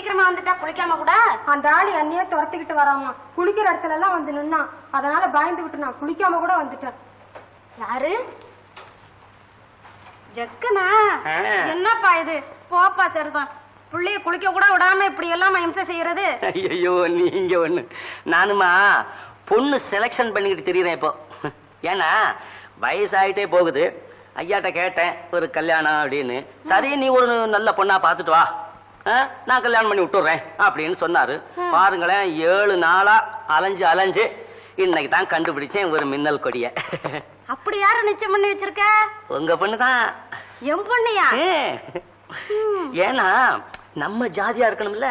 சீக்கிரமா வந்துட்டா குளிக்காம கூட? அந்த ஆளு என்னையே துரத்திக்கிட்டு வராமா. குளிக்கிற இடத்துல எல்லாம் வந்து நின்னான் அதனால பயந்துகிட்டு நான் குளிக்காம கூட வந்துட்டேன். யாரு? ஜக்கனா. என்னப்பா இது? போப்பா சரிதான். புள்ளைய குளிக்க கூட விடாம இப்படி எல்லாம் இம்சை செய்யறது? ஐயோ நீங்க ஒண்ணு. நானுமா பொண்ணு செலெக்ஷன் பண்ணிக்கிட்டு தெரியுறேன் இப்போ. ஏன்னா வயசாயிட்டே போகுது. ஐயாட்ட கேட்டேன் ஒரு கல்யாணம் அப்படின்னு. சரி நீ ஒரு நல்ல பொண்ணா பார்த்துட்டு வா. நான் கல்யாணம் பண்ணி விட்டுறேன் அப்படின்னு சொன்னாரு. பாருங்களேன் ஏழு நாளா அலைஞ்சு அலைஞ்சு இன்னைக்கு தான் கண்டுபிடிச்சேன் ஒரு மின்னல் கொடிய. அப்படி யாரு நிச்சயம் பண்ணி வச்சிருக்க? உங்க பொண்ணு தான். என் பொண்ணையா? ஏன்னா நம்ம ஜாதியா இருக்கணும்ல.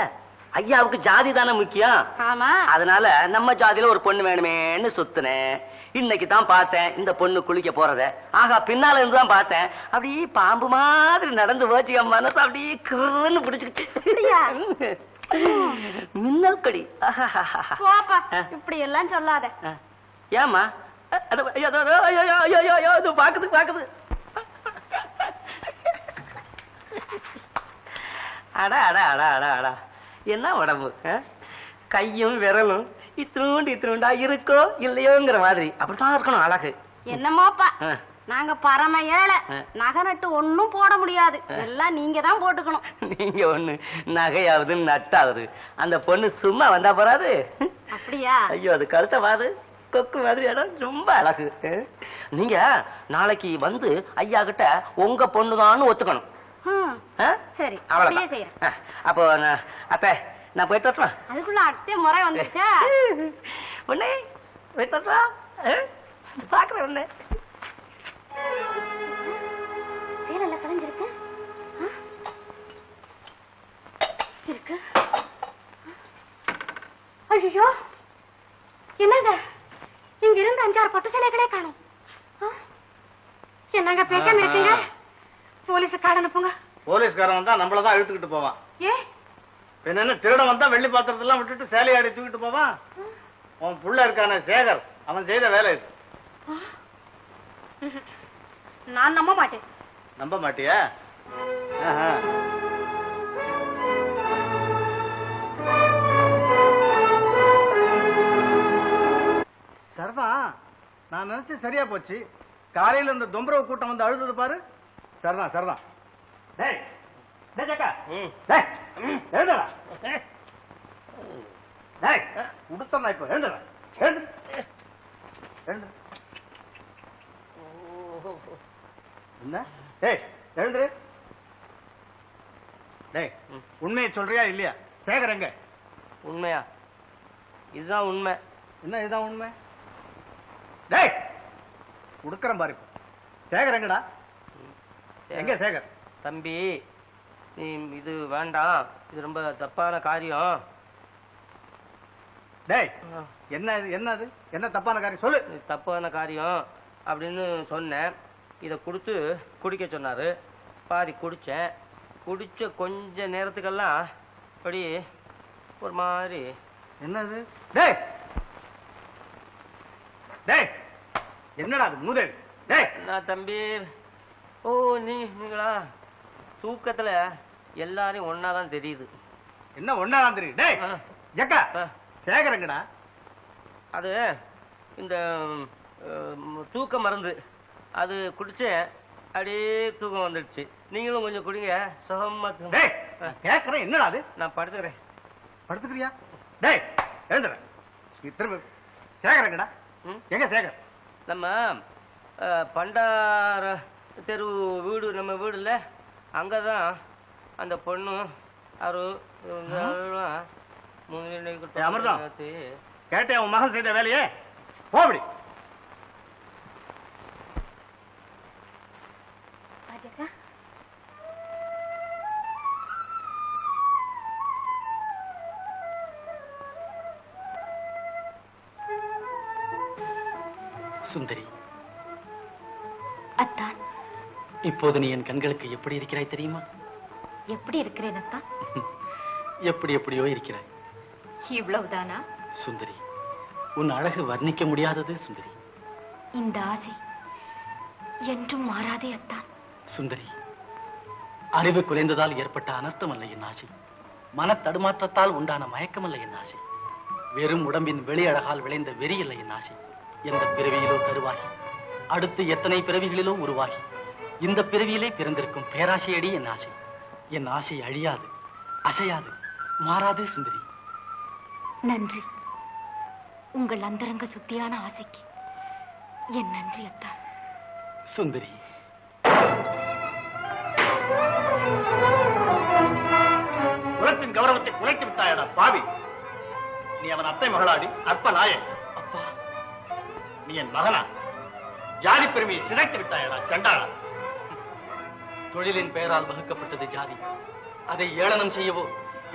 ஐயாவுக்கு ஜாதி தானே முக்கியம். ஆமா. அதனால நம்ம ஜாதியில ஒரு பொண்ணு வேணுமேன்னு சுத்தினேன். இன்னைக்கு தான் பார்த்தேன் இந்த பொண்ணு குளிக்க போறத. ஆகா பின்னால இருந்து தான் பார்த்தேன். அப்படியே பாம்பு மாதிரி நடந்து போச்சு மனசு அப்படியே கிருன்னு? பிடிச்சிக்கிச்சு. மின்னல் கடி. இப்படி எல்லாம் சொல்லாத. இது பாக்குது பாக்குது. அட அட அட அட அட. என்ன உடம்பு? கையும் விரலும் இத்தினூண்டு இத்தினூண்டா இருக்கோ இல்லையோங்கிற மாதிரி. அப்படித்தான் இருக்கணும் அழகு. என்னமோப்பா. நாங்க பரம ஏழை. நகை நட்டு ஒண்ணும் போட முடியாது. எல்லாம் நீங்க தான் போட்டுக்கணும். நீங்க ஒண்ணு நகையாவது நட்டாவது. அந்த பொண்ணு சும்மா வந்தா போறாது. அப்படியா? ஐயோ அது கழுத்த பாரு கொக்கு மாதிரி இடம். ரொம்ப அழகு. நீங்க நாளைக்கு வந்து ஐயா கிட்ட உங்க பொண்ணுதான்னு ஒத்துக்கணும்? சரி. அப்படியே செய்யறேன். அப்போ நான் அத்தை நான் போயிட்டு வரட்டுமா? அதுக்குள்ள அட்டை முறை வந்துருச்சா? உன்னை போயிட்டு வரட்டுமா? அஹ்? பாக்குறேன் உன்னை. சேலல்ல கலைஞ்சிருக்கு? இருக்கு. ஐயோ என்னங்க? இங்க இருந்து அஞ்சாறு பட்டு சேலைகளே காணும். என்னங்க பேசாம இருக்கீங்க? போலீஸ் கார்டு அனுப்புங்க போலீஸ்காரன் வந்தா நம்மள தான் இழுத்துக்கிட்டு போவான். ஏ? பின்ன என்ன திருடன் வந்தா வெள்ளி பாத்திரத்தெல்லாம் விட்டுட்டு சேலையாடி தூக்கிட்டு போவான்? உன் புள்ள இருக்கானே சேகர் அவன் செய்த வேலை இது. நான் நம்ப மாட்டேன். நம்ப மாட்டியா? ஆஹா. சரிதான் நான் நினைச்சு சரியா போச்சு. காலையில இந்த தொம்பரவு கூட்டம் வந்து அழுதது பாரு. சரிதான் சரிதான் டேய் டேய் ஜக்கா. டேய் எழுந்துடா. டேய் உடுத்தா இப்ப எழுந்துடா. எழுந்து. எழுந்து. என்ன? டேய் எழுந்துரு. டேய் உண்மையை சொல்றியா இல்லையா? சேகர் எங்க உண்மையா? இதுதான் உண்மை. என்ன இதுதான் உண்மை? டேய் உடுக்கறேன் பாரு. சேகர் எங்கடா எங்க சேகர்? தம்பி நீ இது வேண்டாம் இது ரொம்ப தப்பான காரியம். டேய் என்ன இது என்ன தப்பான காரியம்? சொல்லு. தப்பான காரியம் அப்படின்னு சொன்னேன். இதை கொடுத்து குடிக்க சொன்னாரு. பாதி குடிச்சேன். குடிச்ச கொஞ்ச நேரத்துக்கெல்லாம் அப்படி ஒரு மாதிரி. என்னது? டேய்! டேய்! என்னடா அது மூதேவி? டேய்! நான் தம்பி? ஓ நீங்களா தூக்கத்துல எல்லாரையும் ஒன்னா தான் தெரியுது. என்ன ஒன்னாதான் தெரியும் டேய். ஜக்கா ஆ. சேகர் எங்கடா அது இந்த தூக்க மருந்து. அது குடிச்சேன் அப்படியே தூக்கம் வந்துடுச்சு. நீங்களும் கொஞ்சம் குடிங்க. சுகமா கேக்குறேன் என்னடா அது? நான் படுத்துக்கிறேன். படுத்துக்கிறியா? டேய் எழுந்துற நீ திரும்ப சேகர் எங்கடா ம்? எங்க சேகர்? நம்ம பண்டார தெரு வீடு நம்ம வீடு இல்ல அங்கதான் அந்த பொண்ணு அரு ஏய், அமிர்தம். கேட்டேன் உன் மகன் செய்த வேலையே. போபடி சுந்தரி. அத்தான். இப்போது நீ என் கண்களுக்கு எப்படி இருக்கிறாய் தெரியுமா? எப்படி இருக்கிறேன் அத்தான் எப்படி எப்படியோ இருக்கிறாய். இவ்வளவுதானா? சுந்தரி உன் அழகு வர்ணிக்க முடியாதது சுந்தரி. இந்த ஆசை என்றும் மாறாதே அத்தான் சுந்தரி அறிவு குறைந்ததால் ஏற்பட்ட அனர்த்தம் அல்ல என் ஆசை. மன தடுமாற்றத்தால் உண்டான மயக்கமல்ல என் ஆசை. வெறும் உடம்பின் வெளி அழகால் விளைந்த வெறி இல்லை என் ஆசை. எந்த பிறவியிலோ கருவாகி அடுத்து எத்தனை பிறவிகளிலோ உருவாகி. இந்த பிறவியிலே பிறந்திருக்கும் பேராசையடி என் ஆசை. என் ஆசை அழியாது அசையாது மாறாது சுந்தரி. நன்றி. உங்கள் அந்தரங்க சுத்தியான ஆசைக்கு என் நன்றி அத்தா. சுந்தரி. குலத்தின் கௌரவத்தை குலைத்து விட்டாயடா பாவி. நீ அவன் அத்தை மகளாடி அற்ப நாயன் அப்பா. நீ என் மகனா. ஜாதி பெருமையை சிதைத்து விட்டாயடா சண்டாளா. தொழிலின் பெயரால் வகுக்கப்பட்டது ஜாதி. அதை ஏளனம் செய்யவோ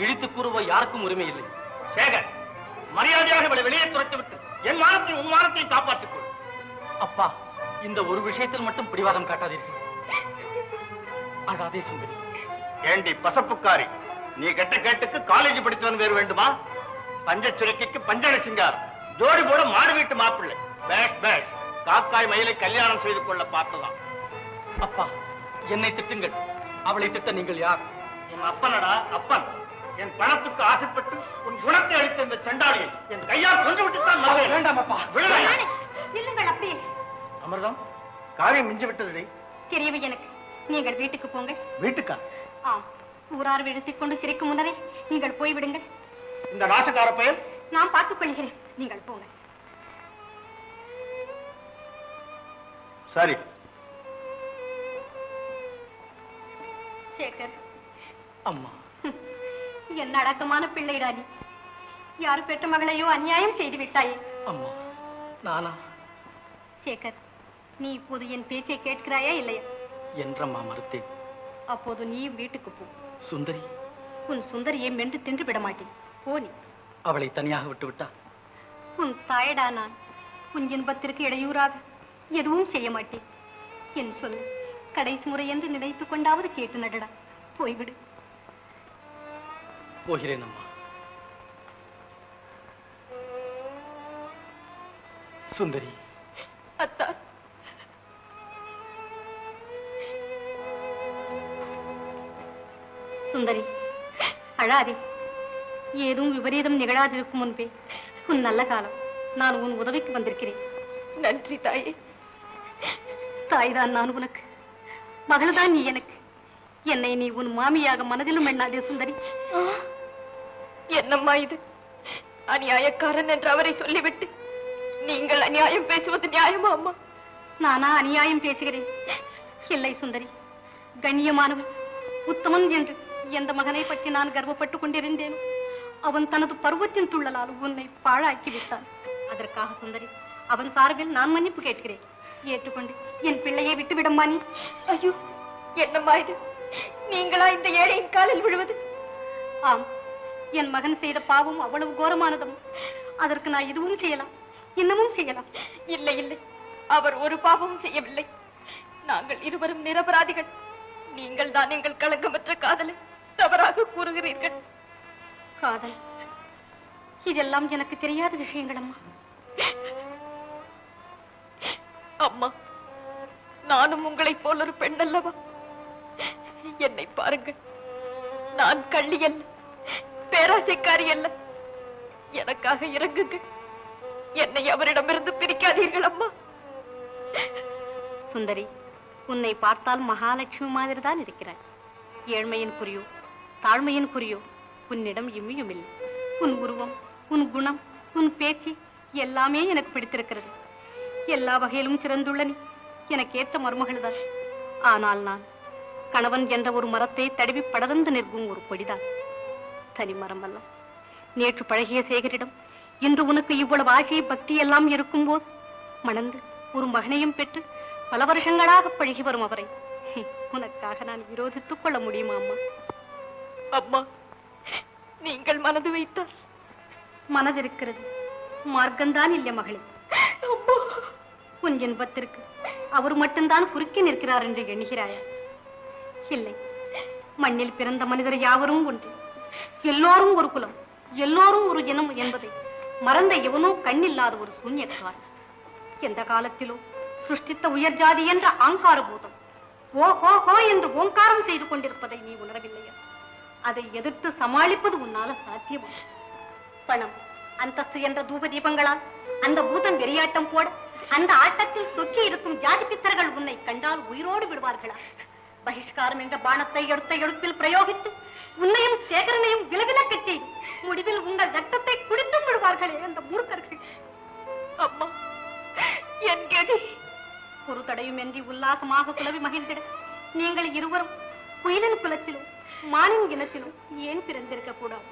இழித்து கூறவோ யாருக்கும் உரிமை இல்லை. சேகர் மரியாதையாக இவளை வெளியே துரத்து விட்டு என் மானத்தையும் உன் மானத்தையும் காப்பாற்றிக் கொள் அப்பா இந்த ஒரு விஷயத்தில் மட்டும் பிடிவாதம் காட்டாதீர்கள். அழாதே சுந்தரி. ஏண்டி பசப்புக்காரி? நீ கெட்ட கேட்டுக்கு காலேஜ் படித்தவன் வேறு வேண்டுமா? பஞ்ச சுரக்கிக்கு பஞ்சன சிங்கார் ஜோடி போட மாடு வீட்டு மாப்பிள்ளை. பேஷ் பேஷ். காக்காய் மயிலை கல்யாணம் செய்து கொள்ள பார்த்ததாம். அப்பா என்னை திட்டுங்கள். அவளை திட்ட நீங்கள் யார்? உன் அப்பனடா அப்பன். என் பணத்துக்கு ஆசைப்பட்டு உன் குணத்தை அளித்த இந்த சண்டாளியை என் கையால் கொண்டு விட்டுத்தான் மறுவேன். வேண்டாம் அப்பா. இல்லுங்கள் அப்படியே அமிர்தம் காரியம் மிஞ்சி விட்டது தெரியவை எனக்கு. நீங்கள் வீட்டுக்கு போங்கள். வீட்டுக்கா? ஆம். ஊரார் விழுத்திக் கொண்டு சிரிக்கும் முன்னரே நீங்கள் போய்விடுங்கள். இந்த நாசக்கார பெயர் நான் பார்த்துக் கொள்கிறேன். நீங்கள் போங்கள். சரி. அம்மா. என்ன அடக்கமான பிள்ளைடா நீ யார் பெற்ற மகளையோ அநியாயம் செய்து விட்டாயே அம்மா நானா? சேகர் நீ இப்போது என் பேச்சை கேட்கிறாயா இல்லையா? என்றம்மா மறுத்தேன். அப்போது நீயும் வீட்டுக்கு போ. சுந்தரி. உன் சுந்தரியை மென்று தின்று விட மாட்டேன். போ நீ. அவளை தனியாக விட்டு விட்டா? உன் தாயடா நான். உன் இன்பத்திற்கு இடையூறாக எதுவும் செய்ய மாட்டேன். என் சொல் கடைசி முறை என்று நினைத்துக் கொண்டாவது கேட்டு நடடா. போய்விடு. போகிறேன் அம்மா சுந்தரி. அத்தா. சுந்தரி அழாதே. ஏதும் விபரீதம் நிகழாதிருக்கும் முன்பே உன் நல்ல காலம் நான் உன் உதவிக்கு வந்திருக்கிறேன். நன்றி தாயே. தாய்தான் நான் உனக்கு. மகள்தான் நீ எனக்கு. என்னை நீ உன் மாமியாக மனதிலும் எண்ணாதே சுந்தரி. என்னம்மா இது? அநியாயக்காரன் என்று அவரை சொல்லிவிட்டு நீங்கள் அநியாயம் பேசுவது நியாயமா அம்மா? நானா அநியாயம் பேசுகிறேன்? இல்லை சுந்தரி. கண்ணியமானவன் உத்தமன் என்று எந்த மகனை பற்றி நான் கர்வப்பட்டுக் கொண்டிருந்தேனோ அவன் தனது பருவத்தின் துள்ளலால் உன்னை பாழாக்கி விட்டான். அதற்காக சுந்தரி அவன் சார்பில் நான் மன்னிப்பு கேட்கிறேன். ஏற்றுக்கொண்டு என் பிள்ளையை விட்டுவிடம்மா நீ. ஐயோ என்னம்மா இது? நீங்களா இந்த ஏழையின் காலில் விழுவது? ஆம் என் மகன் செய்த பாவம் அவ்வளவு கோரமானதும் அதற்கு நான் இதுவும் செய்யலாம் இன்னமும் செய்யலாம். இல்லை இல்லை அவர் ஒரு பாவமும் செய்யவில்லை. நாங்கள் இருவரும் நிரபராதிகள். நீங்கள் தான் எங்கள் களங்கமற்ற காதலை தவறாக கூறுகிறீர்கள். காதல் இதெல்லாம் எனக்கு தெரியாத விஷயங்கள் அம்மா. அம்மா நானும் உங்களைப் போல் ஒரு பெண் அல்லவா என்னை பாருங்கள் நான் கள்ளி அல்ல பேராசைக்காரி அல்ல. எனக்காக இறங்குங்க. என்னை அவரிடமிருந்து பிரிக்காதீர்கள் அம்மா. சுந்தரி உன்னை பார்த்தால் மகாலட்சுமி மாதிரி தான் இருக்கிறாய். ஏழ்மையின் குறியோ தாழ்மையின் குறியோ உன்னிடம் இம்மியும் இல்லை உன் உருவம் உன் குணம் உன் பேச்சு எல்லாமே எனக்கு பிடித்திருக்கிறது. எல்லா வகையிலும் சிறந்துள்ள நீ. எனக்கு ஏற்ற மருமகள் தான் ஆனால் நான் கணவன் என்ற ஒரு மரத்தை தடவி படர்ந்து நிற்கும் ஒரு கொடிதான். தனி மரம் அல்ல நேற்று பழகிய சேகரிடம் இன்று உனக்கு இவ்வளவு ஆசை பக்தி எல்லாம் இருக்கும்போது மணந்து ஒரு மகனையும் பெற்று பல வருஷங்களாக பழகி வரும் அவரை. உனக்காக நான் விரோதித்துக் கொள்ள முடியுமா அம்மா? அம்மா நீங்கள் மனது வைத்தால். மனதிருக்கிறது மார்க்கம்தான் இல்லை மகளே. உன் இன்பத்திற்கு அவர் மட்டும்தான் குறுக்கி நிற்கிறார் என்று எண்ணுகிறாயா? இல்லை. மண்ணில் பிறந்த மனிதர் யாவரும் ஒன்று எல்லோரும் ஒரு குலம். எல்லோரும் ஒரு இனம் என்பதை மறந்த எவனோ கண்ணில்லாத ஒரு சூன்யக்காரன் எந்த காலத்திலோ சிருஷ்டித்த உயர் ஜாதி என்ற ஆங்கார பூதம் ஓ ஹோ ஹோ என்று ஓங்காரம் செய்து கொண்டிருப்பதை நீ உணரவில்லையா? அதை எதிர்த்து சமாளிப்பது உன்னால சாத்தியம்? பணம் அந்தஸ்து என்ற தூப தீபங்களால் அந்த பூதம் வெறியாட்டம் போட அந்த ஆட்டத்தில் சொக்கி இருக்கும் ஜாதி பித்தர்கள் உன்னை கண்டால் உயிரோடு விடுவார்களா? பகிஷ்காரம் என்ற பானத்தை எடுத்த எடுப்பில் பிரயோகித்து உன்னையும் சேகரனையும் விலவிலக்கச் கட்டி முடிவில் உங்கள் ரத்தத்தை குடித்து விடுவார்களே அந்த மூர்க்கர்கள். அம்மா என் கதி. ஒரு தடையுமின்றி உல்லாசமாக குலவி மகிழ்ந்திட நீங்கள் இருவரும் குயிலின் குலத்திலும் மானின் இனத்திலும் ஏன் பிறந்திருக்க கூடாது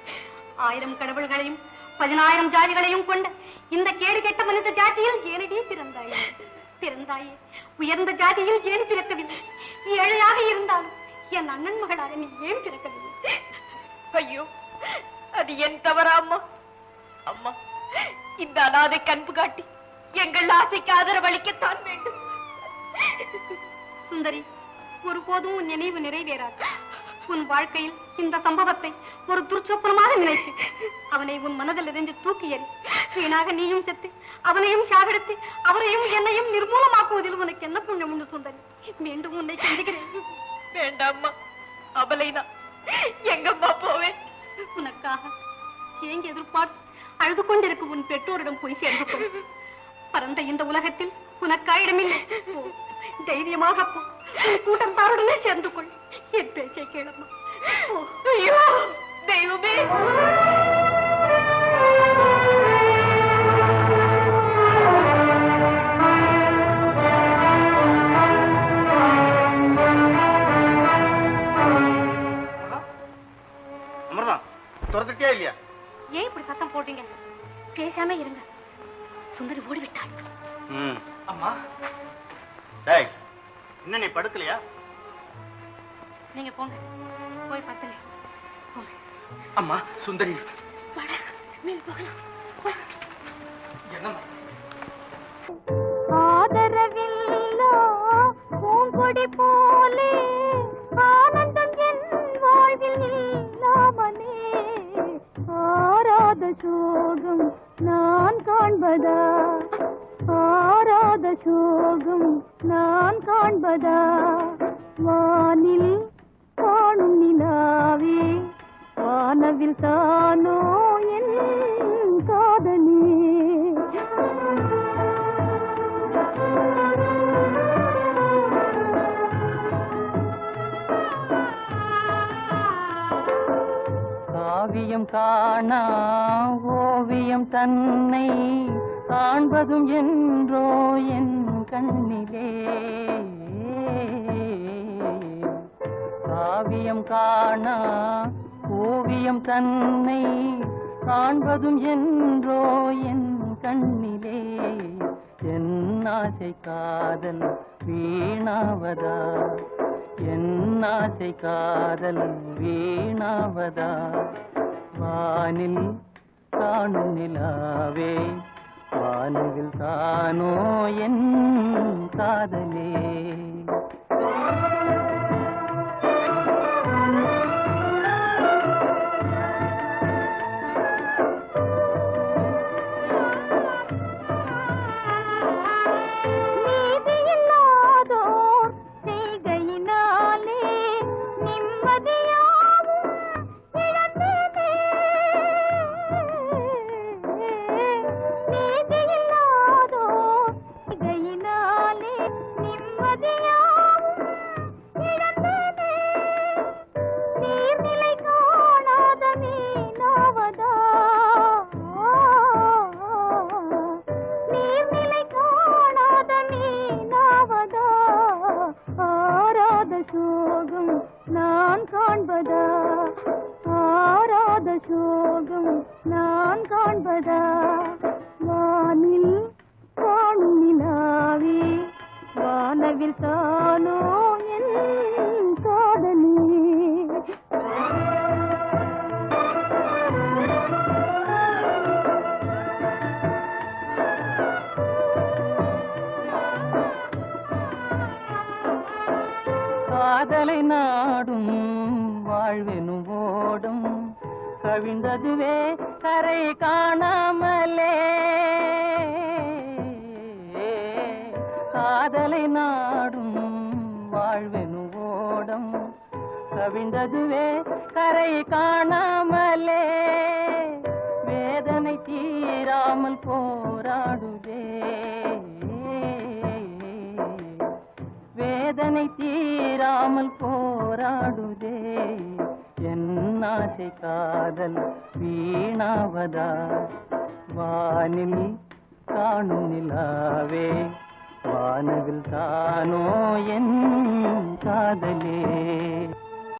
ஆயிரம் கடவுள்களையும் பதினாயிரம் ஜாதிகளையும் கொண்ட இந்த கேடு கெட்ட மனித ஜாதியில் ஏனடி பிறந்தாயே. பிறந்தாயே. உயர்ந்த ஜாதியில் ஏன் பிறக்கவில்லை? ஏழையாக இருந்தாலும் என் அண்ணன் மகளாக நீ ஏன் பிறக்கவில்லை? ஐயோ அது என் தவறா அம்மா? அம்மா இந்த அனாதை கண்பு காட்டி எங்கள் ஆசைக்கு ஆதரவளிக்கத்தான் வேண்டும். சுந்தரி ஒருபோதும் உன் நினைவு நிறைவேறாது. உன் வாழ்க்கையில் இந்த சம்பவத்தை ஒரு துர்ச்சொப்பனமாக நினைத்து அவனை உன் மனதில் இருந்து தூக்கி எறி வீணாக நீயும் செத்து அவனையும் சாகடித்து அவரையும் என்னையும் நிர்மூலமாக்குவதில் உனக்கு என்ன புண்ணியம் உண்டு சுந்தரி? மீண்டும் உன்னை சந்திக்கிறேன். வேண்டாம்மா. அபலைனா எங்கம்மா போவேன்? உனக்காக ஏங்கி எதிர்பார்த்து அழுது கொண்டிருக்கும் உன் பெற்றோரிடம் போய் சேர்ந்து கொள் பரந்த இந்த உலகத்தில் உனக்கா இடமில்லை. தைரியமாக போ. உன் கூட்டம் தாருடனே சேர்ந்து கொள் என் பேச்சை கேளம்மா. தெய்வமே. பேசாம இருங்க. சுந்தரி ஓடிவிட்டாள். அம்மா. டேய் இன்னும் நீ படுக்கலையா? நீங்க போங்க. போய் பத்தல போங்க. அம்மா சுந்தரி. வாடா, மேல் போகலாம். என்னம்மா? காணா ஓவியம் தன்னை காண்பதும் என்றோ என் கண்ணிலே. காவியம் காணா ஓவியம் தன்னை காண்பதும் என்றோ என் கண்ணிலே. என் ஆசை காதல் வீணாவதா? என் ஆசை காதல் வீணாவதா? வானில் காணும் நிலாவே வானவில் தானோ என் காதலே கவிழ்ந்ததுவே கரை காணாமலே. காதலை நாடும் வாழ்வெனு ஓடம். கவிழ்ந்ததுவே கரை காணாமலே. வேதனை தீராமல் போராடுவே வேதனை தீராமல் போராடுதே. என் காதல் வீணாவதா? வானில் காணும் நிலாவே வானவில் தானோ என் காதலே?